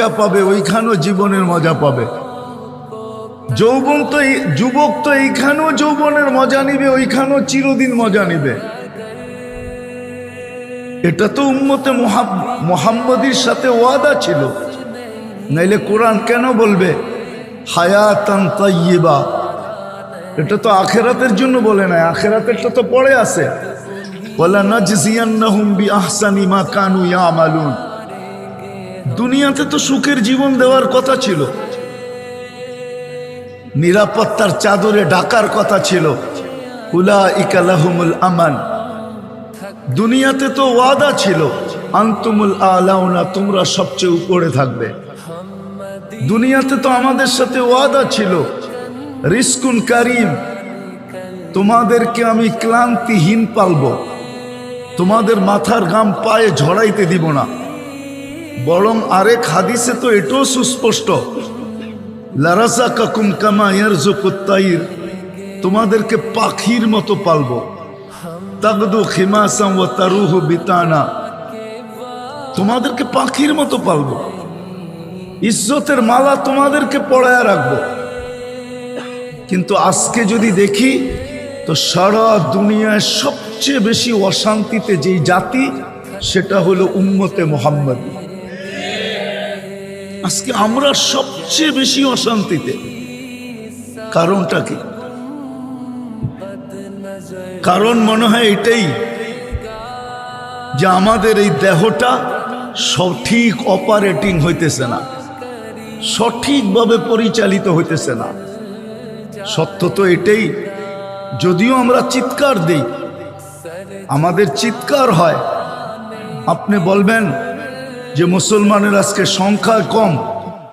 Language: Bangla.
মজা পাবে, ওইখানেও জীবনের মজা পাবে। যৌবন তো যুবক তো এইখানেও যৌবনের মজা নিবে, ওইখানেও চিরদিন মজা নিবে। এটা তো উম্মতে মোহাম্মদীর সাথে ওয়াদা ছিল। নাইলে কোরআন কেন বলবে? হায়াতান এটা তো আখেরাতের জন্য বলে নাই, আখেরাতেরটা তো পড়ে আছে। ওয়ালা নাজজিয়ান্নাহুম আহসানি মা কানু ইয়ামালুন। দুনিয়াতে তো সুখের জীবন দেওয়ার কথা ছিল। নিরাপত্তার চাদরে ডাকার কথা ছিল। উলা ইকালাহুমুল আমান। দুনিয়াতে তো ওয়াদা ছিল, আন্তুমুল আলাউনা, তোমরা সবচেয়ে উপরে থাকবে। দুনিয়াতে তো আমাদের সাথে ওয়াদা ছিল, রিস্কুন কারিম, তোমাদেরকে আমি ক্লান্তিহীন পালব, তোমাদের মাথার গাম পায়ে ঝড়াইতে দিব না। বরং আরেক হাদিসে তো এটাও সুস্পষ্ট। লারাসা কাকুম কামা ইয়ারজুকুত্তাইর তোমাদেরকে পাখির মতো পালবো। তাগদু খিমাসাম ও তারুহ বিতানা, তোমাদেরকে পাখির মতো পালবো। ইজ্জতের মালা তোমাদেরকে পড়ায় রাখব। কিন্তু আজকে যদি দেখি, তো সারা দুনিয়ায় সবচেয়ে বেশি অশান্তিতে যেই জাতি, সেটা হলো উম্মতে মোহাম্মদ। আজকে আমরা সবচেয়ে বেশি অশান্তিতে। কারণটা কি? কারণ মনে হয় এটাই যে আমাদের এই দেহটা সঠিক অপারেটিং হইতেছে না, সঠিকভাবে পরিচালিত হইতেছে না। সত্য তো এটাই, যদিও আমরা চিৎকার দিই, আমাদের চিৎকার হয়, আপনি বলবেন যে মুসলমানের আজকে সংখ্যা কম